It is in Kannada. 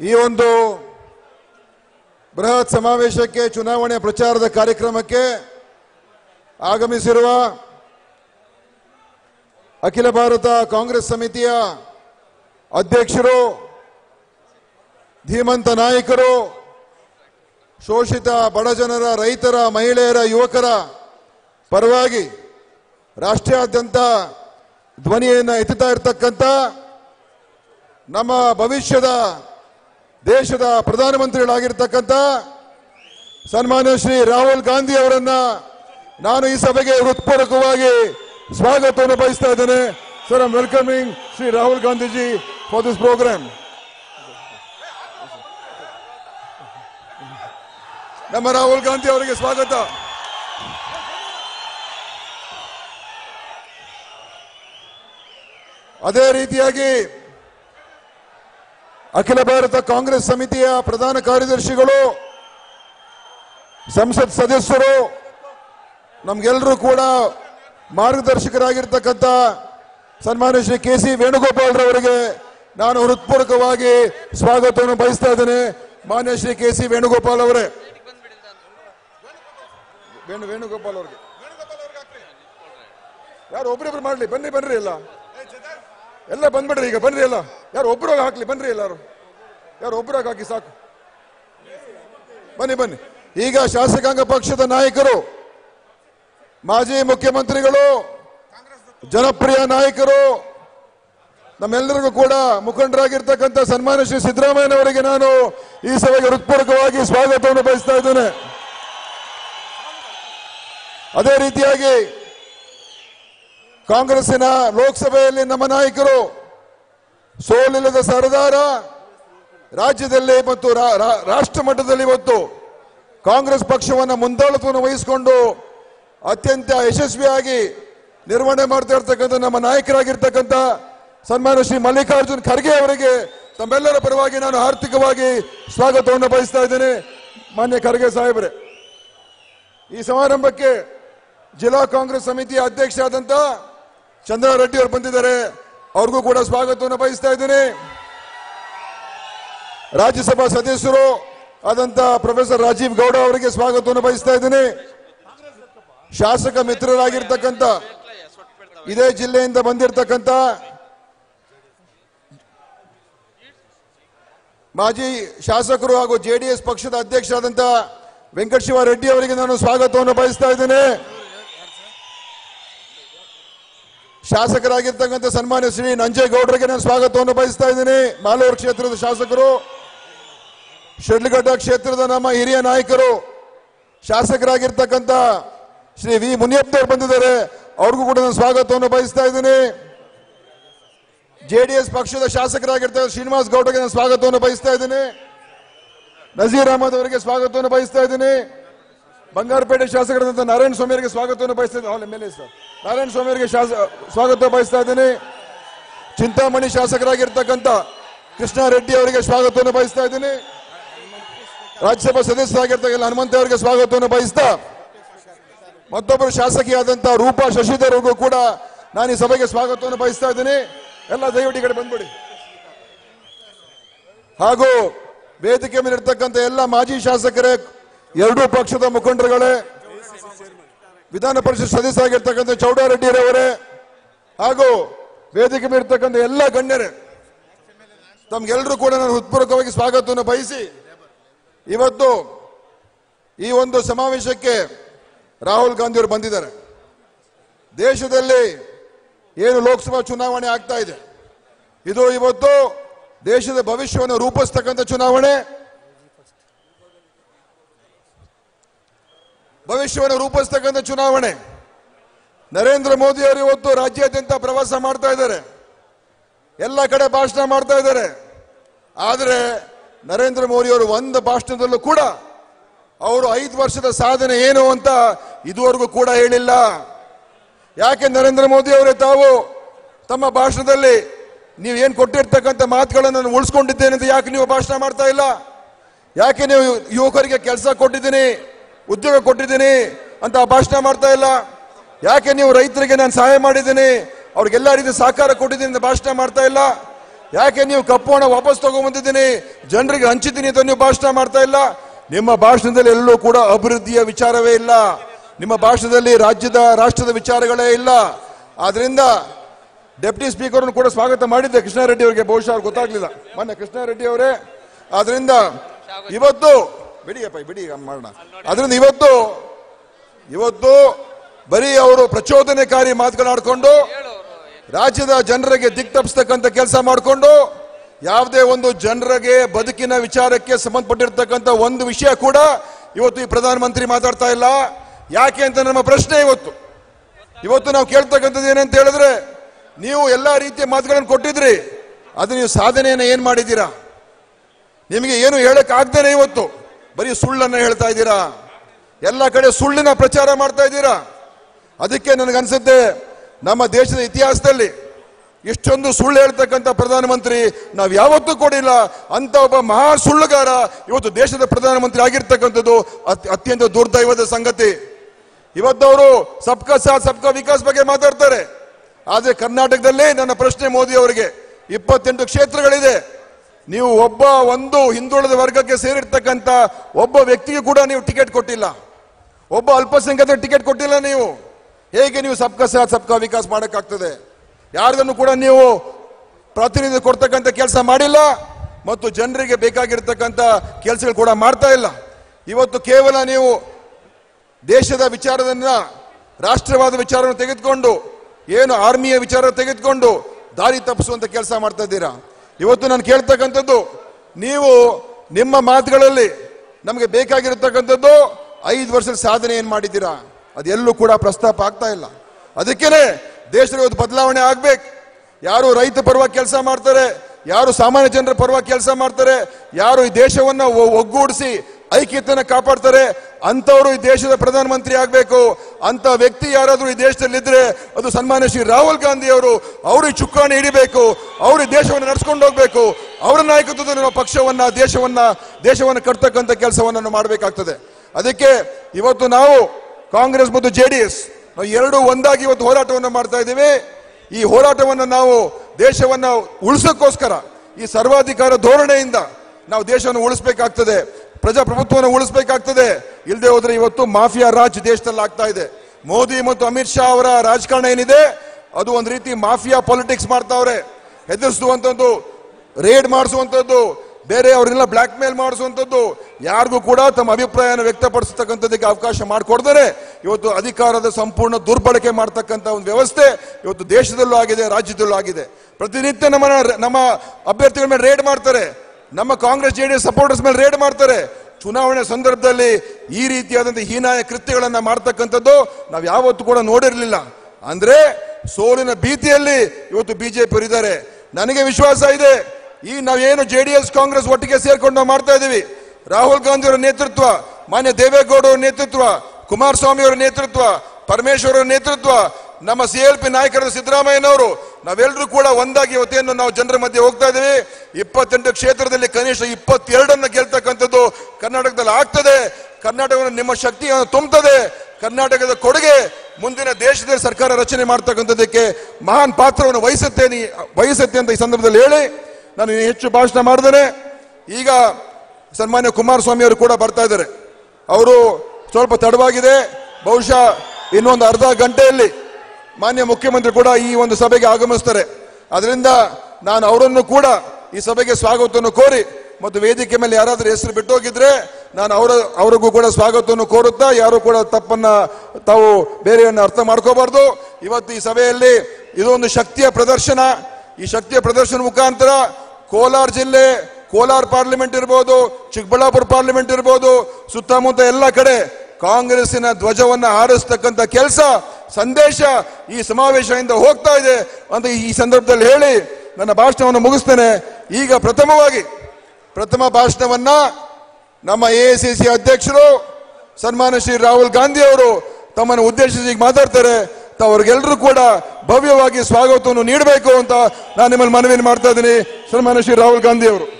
ಈ ಒಂದು ಬೃಹತ್ ಸಮಾವೇಶಕ್ಕೆ ಚುನಾವಣೆ ಪ್ರಚಾರದ ಕಾರ್ಯಕ್ರಮಕ್ಕೆ ಆಗಮಿಸಿರುವ ಅಖಿಲ ಭಾರತ ಕಾಂಗ್ರೆಸ್ ಸಮಿತಿಯ ಅಧ್ಯಕ್ಷರು, ಧೀಮಂತ ನಾಯಕರು, ಶೋಷಿತ ಬಡಜನರ ರೈತರ, ಮಹಿಳೆಯರ, ಯುವಕರ ಪರವಾಗಿ ರಾಷ್ಟ್ರಾದ್ಯಂತ ಧ್ವನಿಯನ್ನು ಎತ್ತುತ್ತಾ ಇರತಕ್ಕಂಥ ನಮ್ಮ ಭವಿಷ್ಯದ ದೇಶದ ಪ್ರಧಾನಮಂತ್ರಿಗಳಾಗಿರ್ತಕ್ಕಂಥ ಸನ್ಮಾನ್ಯ ಶ್ರೀ ರಾಹುಲ್ ಗಾಂಧಿ ಅವರನ್ನ ನಾನು ಈ ಸಭೆಗೆ ಹೃತ್ಪೂರ್ವಕವಾಗಿ ಸ್ವಾಗತವನ್ನು ಬಯಸ್ತಾ ಇದ್ದೇನೆ. Sir I'm welcoming Shri Rahul Gandhiji for this program ನಮ್ಮ ರಾಹುಲ್ ಗಾಂಧಿ ಅವರಿಗೆ ಸ್ವಾಗತ. ಅದೇ ರೀತಿಯಾಗಿ ಅಖಿಲ ಭಾರತ ಕಾಂಗ್ರೆಸ್ ಸಮಿತಿಯ ಪ್ರಧಾನ ಕಾರ್ಯದರ್ಶಿಗಳು, ಸಂಸತ್ ಸದಸ್ಯರು ನಮ್ಗೆಲ್ಲರೂ ಕೂಡ ಮಾರ್ಗದರ್ಶಕರಾಗಿರ್ತಕ್ಕಂಥ ಸನ್ಮಾನ್ಯ ಶ್ರೀ ಕೆ ಸಿ ವೇಣುಗೋಪಾಲ್ ರವರಿಗೆ ನಾನು ಹೃತ್ಪೂರ್ವಕವಾಗಿ ಸ್ವಾಗತವನ್ನು ಬಯಸ್ತಾ ಇದ್ದೇನೆ. ಮಾನ್ಯ ಶ್ರೀ ಕೆ ಸಿ ವೇಣುಗೋಪಾಲ್ ಅವರೇ. ವೇಣು, ವೇಣುಗೋಪಾಲ್ ಅವರಿಗೆ. ಯಾರು ಒಬ್ರಿಬ್ರು ಮಾಡಲಿ, ಬನ್ನಿ, ಬನ್ನಿರಿ ಎಲ್ಲ. ಎಲ್ಲ ಬಂದ್ಬಿಡ್ರಿ, ಈಗ ಬನ್ರಿ ಎಲ್ಲ. ಯಾರು ಒಬ್ರಾಗ ಹಾಕ್ಲಿ ಬನ್ರಿ ಎಲ್ಲಾರು. ಯಾರು ಒಬ್ರಾಗ ಹಾಕಿ ಸಾಕು. ಬನ್ನಿ ಬನ್ನಿ. ಈಗ ಶಾಸಕಾಂಗ ಪಕ್ಷದ ನಾಯಕರು, ಮಾಜಿ ಮುಖ್ಯಮಂತ್ರಿಗಳು, ಜನಪ್ರಿಯ ನಾಯಕರು, ನಮ್ಮೆಲ್ಲರಿಗೂ ಕೂಡ ಮುಖಂಡರಾಗಿರ್ತಕ್ಕಂಥ ಸನ್ಮಾನ ಶ್ರೀ ಸಿದ್ದರಾಮಯ್ಯನವರಿಗೆ ನಾನು ಈ ಸಭೆಗೆ ಹೃತ್ಪೂರ್ವಕವಾಗಿ ಸ್ವಾಗತವನ್ನು ಬಯಸ್ತಾ ಇದ್ದೇನೆ. ಅದೇ ರೀತಿಯಾಗಿ ಕಾಂಗ್ರೆಸ್ಸಿನ ಲೋಕಸಭೆಯಲ್ಲಿ ನಮ್ಮ ನಾಯಕರು, ಸೋಲಿಲ್ಲದ ಸರದಾರ, ರಾಜ್ಯದಲ್ಲಿ ಮತ್ತು ರಾಷ್ಟ್ರ ಮಟ್ಟದಲ್ಲಿ ಇವತ್ತು ಕಾಂಗ್ರೆಸ್ ಪಕ್ಷವನ್ನು ಮುಂದಾಳತ್ವವನ್ನು ವಹಿಸಿಕೊಂಡು ಅತ್ಯಂತ ಯಶಸ್ವಿಯಾಗಿ ನಿರ್ವಹಣೆ ಮಾಡ್ತಾ ಇರ್ತಕ್ಕಂಥ ನಮ್ಮ ನಾಯಕರಾಗಿರ್ತಕ್ಕಂಥ ಸನ್ಮಾನ ಶ್ರೀ ಮಲ್ಲಿಕಾರ್ಜುನ್ ಖರ್ಗೆ ಅವರಿಗೆ ತಮ್ಮೆಲ್ಲರ ಪರವಾಗಿ ನಾನು ಆರ್ಥಿಕವಾಗಿ ಸ್ವಾಗತವನ್ನು ಬಯಸ್ತಾ ಇದ್ದೇನೆ. ಮಾನ್ಯ ಖರ್ಗೆ ಸಾಹೇಬರೇ, ಈ ಸಮಾರಂಭಕ್ಕೆ ಜಿಲ್ಲಾ ಕಾಂಗ್ರೆಸ್ ಸಮಿತಿಯ ಅಧ್ಯಕ್ಷ ಆದಂತ ಚಂದ್ರ ರೆಡ್ಡಿ ಅವರು ಬಂದಿದ್ದಾರೆ. ಅವ್ರಿಗೂ ಕೂಡ ಸ್ವಾಗತವನ್ನು ಬಯಸ್ತಾ ಇದ್ದೀನಿ. ರಾಜ್ಯಸಭಾ ಸದಸ್ಯರು ಆದಂತ ಪ್ರೊಫೆಸರ್ ರಾಜೀವ್ ಗೌಡ ಅವರಿಗೆ ಸ್ವಾಗತವನ್ನು ಬಯಸ್ತಾ ಇದ್ದೀನಿ. ಶಾಸಕ ಮಿತ್ರರಾಗಿರ್ತಕ್ಕಂಥ ಇದೇ ಜಿಲ್ಲೆಯಿಂದ ಬಂದಿರತಕ್ಕಂಥ ಮಾಜಿ ಶಾಸಕರು ಹಾಗೂ ಜೆಡಿಎಸ್ ಪಕ್ಷದ ಅಧ್ಯಕ್ಷರಾದಂಥ ವೆಂಕಟಶಿವ ರೆಡ್ಡಿ ಅವರಿಗೆ ನಾನು ಸ್ವಾಗತವನ್ನು ಬಯಸ್ತಾ ಇದ್ದೇನೆ. ಶಾಸಕರಾಗಿರ್ತಕ್ಕಂಥ ಸನ್ಮಾನ್ಯ ಶ್ರೀ ನಂಜೇಗೌಡರಿಗೆ ನಾನು ಸ್ವಾಗತವನ್ನು ಬಯಸ್ತಾ ಇದ್ದೀನಿ. ಮಾಲೂರು ಕ್ಷೇತ್ರದ ಶಾಸಕರು, ಶಿಡ್ಲಘಟ್ಟ ಕ್ಷೇತ್ರದ ನಮ್ಮ ಹಿರಿಯ ನಾಯಕರು, ಶಾಸಕರಾಗಿರ್ತಕ್ಕಂಥ ಶ್ರೀ ವಿ ಮುನಿಯಪ್ಪನವರು ಬಂದಿದ್ದಾರೆ. ಅವ್ರಿಗೂ ಕೂಡ ನಾನು ಸ್ವಾಗತವನ್ನು ಬಯಸ್ತಾ ಇದ್ದೇನೆ. ಜೆಡಿಎಸ್ ಪಕ್ಷದ ಶಾಸಕರಾಗಿರ್ತಕ್ಕಂಥ ಶ್ರೀನಿವಾಸ್ ಗೌಡರಿಗೆ ನಾನು ಸ್ವಾಗತವನ್ನು ಬಯಸ್ತಾ ಇದ್ದೀನಿ. ನಜೀರ್ ಅಹಮದ್ ಅವರಿಗೆ ಸ್ವಾಗತವನ್ನು ಬಯಸ್ತಾ ಇದ್ದೇನೆ. ಬಂಗಾರಪೇಟೆ ಶಾಸಕರಾದಂತಹ ನಾರಾಯಣ ಸ್ವಾಮಿ ಅವರಿಗೆ ಸ್ವಾಗತವನ್ನು ಬಯಸ್ತಾ ಇದ್ದೇನೆ. ಸರ್. ನಾರಾಯಣ ಸ್ವಾಮಿ ಅವರಿಗೆ ಸ್ವಾಗತ ಬಯಸ್ತಾ ಇದ್ದೀನಿ. ಚಿಂತಾಮಣಿ ಶಾಸಕರಾಗಿರ್ತಕ್ಕಂಥ ಕೃಷ್ಣ ರೆಡ್ಡಿ ಅವರಿಗೆ ಸ್ವಾಗತವನ್ನು ಬಯಸ್ತಾ ಇದ್ದೀನಿ. ರಾಜ್ಯಸಭಾ ಸದಸ್ಯರಾಗಿರ್ತಕ್ಕಂಥ ಹನುಮಂತ ಅವರಿಗೆ ಸ್ವಾಗತವನ್ನು ಬಯಸ್ತಾ, ಮತ್ತೊಬ್ಬರು ಶಾಸಕಿಯಾದಂತಹ ರೂಪಾ ಶಶಿಧರ್ ಅವ್ರಿಗೂ ಕೂಡ ನಾನು ಈ ಸಭೆಗೆ ಸ್ವಾಗತವನ್ನು ಬಯಸ್ತಾ ಇದ್ದೀನಿ. ಎಲ್ಲ ದಯವಿಟ್ಟು ಕಡೆ ಬಂದ್ಬಿಡಿ. ಹಾಗೂ ವೇದಿಕೆ ಮೇಲೆ ಇರ್ತಕ್ಕಂಥ ಎಲ್ಲ ಮಾಜಿ ಶಾಸಕರೇ ಎರಡೂ ಪಕ್ಷದ ಮುಖಂಡರುಗಳೇ, ವಿಧಾನ ಪರಿಷತ್ ಸದಸ್ಯರಾಗಿರ್ತಕ್ಕಂಥ ಚೌಡಾರೆಡ್ಡಿರವರೇ ಹಾಗೂ ವೇದಿಕೆ ಮೀರ್ತಕ್ಕಂಥ ಎಲ್ಲ ಗಣ್ಯರೇ ತಮ್ಗೆಲ್ಲರೂ ಕೂಡ ನಾನು ಹೃತ್ಪೂರ್ವಕವಾಗಿ ಸ್ವಾಗತವನ್ನು ಬಯಸಿ, ಇವತ್ತು ಈ ಒಂದು ಸಮಾವೇಶಕ್ಕೆ ರಾಹುಲ್ ಗಾಂಧಿ ಅವರು ಬಂದಿದ್ದಾರೆ. ದೇಶದಲ್ಲಿ ಏನು ಲೋಕಸಭಾ ಚುನಾವಣೆ ಆಗ್ತಾ ಇದೆ, ಇದು ಇವತ್ತು ದೇಶದ ಭವಿಷ್ಯವನ್ನು ರೂಪಿಸ್ತಕ್ಕಂಥ ಚುನಾವಣೆ. ಭವಿಷ್ಯವನ್ನು ರೂಪಿಸ್ತಕ್ಕಂಥ ಚುನಾವಣೆ. ನರೇಂದ್ರ ಮೋದಿ ಅವರು ಇವತ್ತು ರಾಜ್ಯಾದ್ಯಂತ ಪ್ರವಾಸ ಮಾಡ್ತಾ ಇದ್ದಾರೆ. ಎಲ್ಲ ಕಡೆ ಭಾಷಣ ಮಾಡ್ತಾ ಇದ್ದಾರೆ. ಆದರೆ ನರೇಂದ್ರ ಮೋದಿ ಅವರು ಒಂದು ಭಾಷಣದಲ್ಲೂ ಕೂಡ ಅವರು ಐದು ವರ್ಷದ ಸಾಧನೆ ಏನು ಅಂತ ಇದುವರೆಗೂ ಕೂಡ ಹೇಳಿಲ್ಲ. ಯಾಕೆ ನರೇಂದ್ರ ಮೋದಿ ಅವರೇ ತಾವು ತಮ್ಮ ಭಾಷಣದಲ್ಲಿ ನೀವು ಏನು ಕೊಟ್ಟಿರ್ತಕ್ಕಂಥ ಮಾತುಗಳನ್ನು ನಾನು ಉಳಿಸ್ಕೊಂಡಿದ್ದೇನೆ ಅಂತ ಯಾಕೆ ನೀವು ಭಾಷಣ ಮಾಡ್ತಾ ಇಲ್ಲ? ಯಾಕೆ ನೀವು ಯುವಕರಿಗೆ ಕೆಲಸ ಕೊಟ್ಟಿದ್ದೀನಿ? ಉದ್ಯೋಗ ಕೊಟ್ಟಿದ್ದೀನಿ ಅಂತ ಭಾಷಣ ಮಾಡ್ತಾ ಇಲ್ಲ. ಯಾಕೆ ನೀವು ರೈತರಿಗೆ ನಾನು ಸಹಾಯ ಮಾಡಿದ್ದೀನಿ? ಅವ್ರಿಗೆಲ್ಲ ರೀತಿ ಸಹಕಾರ ಕೊಟ್ಟಿದ್ದೀನಿ ಅಂತ ಭಾಷಣ ಮಾಡ್ತಾ ಇಲ್ಲ. ಯಾಕೆ ನೀವು ಕಪ್ಪು ಹಣ ವಾಪಸ್ ತಗೊಂಡ್ಬಂದಿದ್ದೀನಿ? ಜನರಿಗೆ ಹಂಚಿದ್ದೀನಿ ಅಂತ ನೀವು ಭಾಷಣ ಮಾಡ್ತಾ ಇಲ್ಲ. ನಿಮ್ಮ ಭಾಷಣದಲ್ಲಿ ಎಲ್ಲೂ ಕೂಡ ಅಭಿವೃದ್ಧಿಯ ವಿಚಾರವೇ ಇಲ್ಲ. ನಿಮ್ಮ ಭಾಷಣದಲ್ಲಿ ರಾಜ್ಯದ, ರಾಷ್ಟ್ರದ ವಿಚಾರಗಳೇ ಇಲ್ಲ. ಆದ್ರಿಂದ ಡೆಪ್ಟಿ ಸ್ಪೀಕರ್ ಕೂಡ ಸ್ವಾಗತ ಮಾಡಿದ್ದೆ. ಕೃಷ್ಣಾರೆಡ್ಡಿ ಅವರಿಗೆ. ಬಹುಶಃ ಅವ್ರಿಗೆ ಗೊತ್ತಾಗ್ಲಿಲ್ಲ. ಮೊನ್ನೆ ಕೃಷ್ಣಾರೆಡ್ಡಿ ಅವರೇ. ಆದ್ರಿಂದ ಇವತ್ತು ಬಿಡಿಯಪ್ಪ ಬಿಡಿ ಮಾಡೋಣ. ಅದರಿಂದ ಇವತ್ತು ಇವತ್ತು ಬರೀ ಅವರು ಪ್ರಚೋದನೆಕಾರಿ ಮಾತುಗಳಾಡ್ಕೊಂಡು ರಾಜ್ಯದ ಜನರಿಗೆ ದಿಕ್ತಪ್ಪಿಸ್ತಕ್ಕಂಥ ಕೆಲಸ ಮಾಡಿಕೊಂಡು, ಯಾವುದೇ ಒಂದು ಜನರಿಗೆ ಬದುಕಿನ ವಿಚಾರಕ್ಕೆ ಸಂಬಂಧಪಟ್ಟಿರ್ತಕ್ಕಂಥ ಒಂದು ವಿಷಯ ಕೂಡ ಇವತ್ತು ಈ ಪ್ರಧಾನಮಂತ್ರಿ ಮಾತಾಡ್ತಾ ಇಲ್ಲ. ಯಾಕೆ ಅಂತ ನಮ್ಮ ಪ್ರಶ್ನೆ ಇವತ್ತು. ಇವತ್ತು ನಾವು ಕೇಳ್ತಕ್ಕಂಥದ್ದು ಏನಂತ ಹೇಳಿದ್ರೆ, ನೀವು ಎಲ್ಲ ರೀತಿಯ ಮಾತುಗಳನ್ನು ಕೊಟ್ಟಿದ್ರಿ, ಅದು ನೀವು ಸಾಧನೆಯನ್ನು ಏನು ಮಾಡಿದ್ದೀರಾ? ನಿಮಗೆ ಏನು ಹೇಳಕ್ಕಾಗ್ದೇನೆ ಇವತ್ತು. ಬರೀ ಸುಳ್ಳನ್ನ ಹೇಳ್ತಾ ಇದ್ದೀರಾ? ಎಲ್ಲ ಕಡೆ ಸುಳ್ಳಿನ ಪ್ರಚಾರ ಮಾಡ್ತಾ ಇದ್ದೀರಾ? ಅದಕ್ಕೆ ನನಗನ್ಸುತ್ತೆ ನಮ್ಮ ದೇಶದ ಇತಿಹಾಸದಲ್ಲಿ ಇಷ್ಟೊಂದು ಸುಳ್ಳು ಹೇಳ್ತಕ್ಕಂಥ ಪ್ರಧಾನಮಂತ್ರಿ ನಾವು ಯಾವತ್ತೂ ಕೊಡಿಲ್ಲ. ಅಂತ ಒಬ್ಬ ಮಹಾ ಸುಳ್ಳುಗಾರ ಇವತ್ತು ದೇಶದ ಪ್ರಧಾನಮಂತ್ರಿ ಆಗಿರ್ತಕ್ಕಂಥದ್ದು ಅತ್- ಅತ್ಯಂತ ದುರ್ದೈವದ ಸಂಗತಿ. ಇವತ್ತವರು ಸಬ್ಕಾ ಸಾಥ್, ಸಬ್ಕಾ ವಿಕಾಸ್ ಬಗ್ಗೆ ಮಾತಾಡ್ತಾರೆ. ಆದರೆ ಕರ್ನಾಟಕದಲ್ಲಿ ನನ್ನ ಪ್ರಶ್ನೆ ಮೋದಿ ಅವರಿಗೆ, ಇಪ್ಪತ್ತೆಂಟು ಕ್ಷೇತ್ರಗಳಿದೆ. ನೀವು ಒಬ್ಬ ಒಂದು ಹಿಂದುಳಿದ ವರ್ಗಕ್ಕೆ ಸೇರಿರ್ತಕ್ಕಂಥ ಒಬ್ಬ ವ್ಯಕ್ತಿಗೆ ಕೂಡ ನೀವು ಟಿಕೆಟ್ ಕೊಟ್ಟಿಲ್ಲ. ಒಬ್ಬ ಅಲ್ಪಸಂಖ್ಯಾತ ಟಿಕೆಟ್ ಕೊಟ್ಟಿಲ್ಲ ನೀವು. ಹೇಗೆ ನೀವು ಸಬ್ಕಾ ಸಾಥ್, ಸಬ್ಕಾ ವಿಕಾಸ್ ಮಾಡೋಕ್ಕಾಗ್ತದೆ? ಯಾರದನ್ನು ಕೂಡ ನೀವು ಪ್ರಾತಿನಿಧ್ಯ ಕೊಡ್ತಕ್ಕಂಥ ಕೆಲಸ ಮಾಡಿಲ್ಲ ಮತ್ತು ಜನರಿಗೆ ಬೇಕಾಗಿರ್ತಕ್ಕಂಥ ಕೆಲಸಗಳು ಕೂಡ ಮಾಡ್ತಾ ಇಲ್ಲ. ಇವತ್ತು ಕೇವಲ ನೀವು ದೇಶದ ವಿಚಾರದನ್ನ, ರಾಷ್ಟ್ರವಾದ ವಿಚಾರವನ್ನು ತೆಗೆದುಕೊಂಡು, ಏನು ಆರ್ಮಿಯ ವಿಚಾರ ತೆಗೆದುಕೊಂಡು ದಾರಿ ತಪ್ಪಿಸುವಂಥ ಕೆಲಸ ಮಾಡ್ತಾ ಇದ್ದೀರಾ? ಇವತ್ತು ನಾನು ಕೇಳ್ತಕ್ಕಂಥದ್ದು, ನೀವು ನಿಮ್ಮ ಮಾತುಗಳಲ್ಲಿ ನಮಗೆ ಬೇಕಾಗಿರತಕ್ಕಂಥದ್ದು ಐದು ವರ್ಷದ ಸಾಧನೆ ಏನು ಮಾಡಿದ್ದೀರಾ? ಅದೆಲ್ಲೂ ಕೂಡ ಪ್ರಸ್ತಾಪ ಆಗ್ತಾ ಇಲ್ಲ. ಅದಕ್ಕೇನೆ ದೇಶದ ಇವತ್ತು ಬದಲಾವಣೆ ಆಗ್ಬೇಕು. ಯಾರು ರೈತ ಪರವಾಗಿ ಕೆಲಸ ಮಾಡ್ತಾರೆ, ಯಾರು ಸಾಮಾನ್ಯ ಜನರ ಪರವಾಗಿ ಕೆಲಸ ಮಾಡ್ತಾರೆ, ಯಾರು ಈ ದೇಶವನ್ನು ಒಗ್ಗೂಡಿಸಿ ಐಕ್ಯತೆಯನ್ನು ಕಾಪಾಡ್ತಾರೆ. ಅಂತವರು ಈ ದೇಶದ ಪ್ರಧಾನಮಂತ್ರಿ ಆಗಬೇಕು. ಅಂತ ವ್ಯಕ್ತಿ ಯಾರಾದರೂ ಈ ದೇಶದಲ್ಲಿದ್ದರೆ ಅದು ಸನ್ಮಾನ್ಯ ಶ್ರೀ ರಾಹುಲ್ ಗಾಂಧಿ ಅವರು ಅವರು ಈ ಚುಕ್ಕಾಣಿ ಹಿಡಿಬೇಕು. ಅವರು ಈ ದೇಶವನ್ನು ನಡೆಸ್ಕೊಂಡು ಹೋಗ್ಬೇಕು. ಅವರ ನಾಯಕತ್ವದಲ್ಲಿ ನಾವು ಪಕ್ಷವನ್ನ, ದೇಶವನ್ನ, ದೇಶವನ್ನು ಕಟ್ತಕ್ಕಂಥ ಕೆಲಸವನ್ನು ಮಾಡಬೇಕಾಗ್ತದೆ. ಅದಕ್ಕೆ ಇವತ್ತು ನಾವು ಕಾಂಗ್ರೆಸ್ ಮತ್ತು ಜೆ ಡಿ ಎಸ್ ನಾವು ಎರಡು ಒಂದಾಗಿ ಇವತ್ತು ಹೋರಾಟವನ್ನು ಮಾಡ್ತಾ ಇದ್ದೀವಿ. ಈ ಹೋರಾಟವನ್ನು ನಾವು ದೇಶವನ್ನು ಉಳಿಸೋಕ್ಕೋಸ್ಕರ, ಈ ಸರ್ವಾಧಿಕಾರ ಧೋರಣೆಯಿಂದ ನಾವು ದೇಶವನ್ನು ಉಳಿಸಬೇಕಾಗ್ತದೆ. ಪ್ರಜಾಪ್ರಭುತ್ವವನ್ನು ಉಳಿಸಬೇಕಾಗ್ತದೆ. ಇಲ್ಲದೆ ಹೋದ್ರೆ ಇವತ್ತು ಮಾಫಿಯಾ ರಾಜ್ ದೇಶದಲ್ಲಿ ಆಗ್ತಾ ಇದೆ. ಮೋದಿ ಮತ್ತು ಅಮಿತ್ ಶಾ ಅವರ ರಾಜಕಾರಣ ಏನಿದೆ? ಅದು ಒಂದು ರೀತಿ ಮಾಫಿಯಾ ಪಾಲಿಟಿಕ್ಸ್ ಮಾಡ್ತಾವ್ರೆ. ಹೆದರಿಸುವಂಥದ್ದು ರೇಡ್ ಮಾಡಿಸುವಂಥದ್ದು ಬೇರೆ ಅವರೆಲ್ಲ ಬ್ಲಾಕ್ ಮೇಲ್ ಮಾಡಿಸುವಂಥದ್ದು ಯಾರಿಗೂ ಕೂಡ ತಮ್ಮ ಅಭಿಪ್ರಾಯನ ವ್ಯಕ್ತಪಡಿಸತಕ್ಕಂಥದ್ದಕ್ಕೆ ಅವಕಾಶ ಮಾಡಿಕೊಡ್ತಾರೆ. ಇವತ್ತು ಅಧಿಕಾರದ ಸಂಪೂರ್ಣ ದುರ್ಬಳಕೆ ಮಾಡ್ತಕ್ಕಂಥ ಒಂದು ವ್ಯವಸ್ಥೆ ಇವತ್ತು ದೇಶದಲ್ಲೂ ಆಗಿದೆ, ರಾಜ್ಯದಲ್ಲೂ ಆಗಿದೆ. ಪ್ರತಿನಿತ್ಯ ನಮ್ಮ ನಮ್ಮ ಅಭ್ಯರ್ಥಿಗಳ ಮೇಲೆ ರೇಡ್ ಮಾಡ್ತಾರೆ. ನಮ್ಮ ಕಾಂಗ್ರೆಸ್ ಜೆಡಿಎಸ್ ಸಪೋರ್ಟರ್ಸ್ ಮೇಲೆ ರೇಡ್ ಮಾಡ್ತಾರೆ. ಚುನಾವಣೆ ಸಂದರ್ಭದಲ್ಲಿ ಈ ರೀತಿಯಾದಂತಹ ಹೀನಾಯ ಕೃತ್ಯಗಳನ್ನ ಮಾಡ್ತಕ್ಕಂಥದ್ದು ನಾವು ಯಾವತ್ತೂ ಕೂಡ ನೋಡಿರಲಿಲ್ಲ. ಅಂದ್ರೆ ಸೋಲಿನ ಭೀತಿಯಲ್ಲಿ ಇವತ್ತು ಬಿಜೆಪಿ ಇದ್ದಾರೆ. ನನಗೆ ವಿಶ್ವಾಸ ಇದೆ. ಈ ನಾವೇನು ಜೆ ಡಿ ಎಸ್ ಕಾಂಗ್ರೆಸ್ ಒಟ್ಟಿಗೆ ಸೇರ್ಕೊಂಡು ನಾವು ಮಾಡ್ತಾ ಇದ್ದೀವಿ ರಾಹುಲ್ ಗಾಂಧಿ ಅವರ ನೇತೃತ್ವ, ಮಾನ್ಯ ದೇವೇಗೌಡ ಅವರ ನೇತೃತ್ವ, ಕುಮಾರಸ್ವಾಮಿ ಅವರ ನೇತೃತ್ವ, ಪರಮೇಶ್ವರ ನೇತೃತ್ವ ನಮ್ಮ ಸಿ ಎಲ್ ಪಿ ನಾಯಕರ ಸಿದ್ದರಾಮಯ್ಯನವರು, ನಾವೆಲ್ಲರೂ ಕೂಡ ಒಂದಾಗಿ ಯುವತೆಯನ್ನು ನಾವು ಜನರ ಮಧ್ಯೆ ಹೋಗ್ತಾ ಇದ್ದೀವಿ. ಇಪ್ಪತ್ತೆಂಟು ಕ್ಷೇತ್ರದಲ್ಲಿ ಕನಿಷ್ಠ ಇಪ್ಪತ್ತೆರಡನ್ನು ಗೆಲ್ತಕ್ಕಂಥದ್ದು ಕರ್ನಾಟಕದಲ್ಲಿ ಆಗ್ತದೆ. ಕರ್ನಾಟಕವನ್ನು ನಿಮ್ಮ ಶಕ್ತಿಯನ್ನು ತುಂಬುತ್ತದೆ. ಕರ್ನಾಟಕದ ಕೊಡುಗೆ ಮುಂದಿನ ದೇಶದ ಸರ್ಕಾರ ರಚನೆ ಮಾಡ್ತಕ್ಕಂಥದ್ದಕ್ಕೆ ಮಹಾನ್ ಪಾತ್ರವನ್ನು ವಹಿಸುತ್ತೆ ವಹಿಸುತ್ತೆ ಅಂತ ಈ ಸಂದರ್ಭದಲ್ಲಿ ಹೇಳಿ, ನಾನು ಹೆಚ್ಚು ಭಾಷಣ ಮಾಡಿದರೆ ಈಗ ಸನ್ಮಾನ್ಯ ಕುಮಾರಸ್ವಾಮಿ ಅವರು ಕೂಡ ಬರ್ತಾ ಇದ್ದಾರೆ. ಅವರು ಸ್ವಲ್ಪ ತಡವಾಗಿದೆ. ಬಹುಶಃ ಇನ್ನೊಂದು ಅರ್ಧ ಗಂಟೆಯಲ್ಲಿ ಮಾನ್ಯ ಮುಖ್ಯಮಂತ್ರಿ ಕೂಡ ಈ ಒಂದು ಸಭೆಗೆ ಆಗಮಿಸ್ತಾರೆ. ಅದರಿಂದ ನಾನು ಅವರನ್ನು ಕೂಡ ಈ ಸಭೆಗೆ ಸ್ವಾಗತವನ್ನು ಕೋರಿ ಮತ್ತು ವೇದಿಕೆ ಮೇಲೆ ಯಾರಾದರೂ ಹೆಸರು ಬಿಟ್ಟು ಹೋಗಿದ್ರೆ ನಾನು ಅವರ, ಅವರಿಗೂ ಕೂಡ ಸ್ವಾಗತವನ್ನು ಕೋರುತ್ತಾ ಯಾರು ಕೂಡ ತಪ್ಪನ್ನ ತಾವು ಬೇರೆಯನ್ನು ಅರ್ಥ ಮಾಡ್ಕೋಬಾರ್ದು. ಇವತ್ತು ಈ ಸಭೆಯಲ್ಲಿ ಇದೊಂದು ಶಕ್ತಿಯ ಪ್ರದರ್ಶನ. ಈ ಶಕ್ತಿಯ ಪ್ರದರ್ಶನ ಮುಖಾಂತರ ಕೋಲಾರ ಜಿಲ್ಲೆ, ಕೋಲಾರ ಪಾರ್ಲಿಮೆಂಟ್ ಇರ್ಬೋದು, ಚಿಕ್ಕಬಳ್ಳಾಪುರ ಪಾರ್ಲಿಮೆಂಟ್ ಇರ್ಬೋದು, ಸುತ್ತಮುತ್ತ ಎಲ್ಲ ಕಡೆ ಕಾಂಗ್ರೆಸ್ಸಿನ ಧ್ವಜವನ್ನು ಹಾರಿಸ್ತಕ್ಕಂಥ ಕೆಲಸ, ಸಂದೇಶ ಈ ಸಮಾವೇಶದಿಂದ ಹೋಗ್ತಾ ಇದೆ ಅಂತ ಈ ಸಂದರ್ಭದಲ್ಲಿ ಹೇಳಿ ನನ್ನ ಭಾಷಣವನ್ನು ಮುಗಿಸ್ತೇನೆ. ಈಗ ಪ್ರಥಮವಾಗಿ, ಪ್ರಥಮ ಭಾಷಣವನ್ನ ನಮ್ಮ ಎಐಸಿಸಿ ಅಧ್ಯಕ್ಷರು ಸನ್ಮಾನ ಶ್ರೀ ರಾಹುಲ್ ಗಾಂಧಿ ಅವರು ತಮ್ಮನ್ನು ಉದ್ದೇಶಿಸಿ ಮಾತಾಡ್ತಾರೆ. ಅವ್ರಿಗೆಲ್ಲರೂ ಕೂಡ ಭವ್ಯವಾಗಿ ಸ್ವಾಗತವನ್ನು ನೀಡಬೇಕು ಅಂತ ನಾನು ನಿಮ್ಮಲ್ಲಿ ಮನವಿಯನ್ನು ಮಾಡ್ತಾ ಇದ್ದೀನಿ. ಸನ್ಮಾನ ಶ್ರೀ ರಾಹುಲ್ ಗಾಂಧಿ ಅವರು.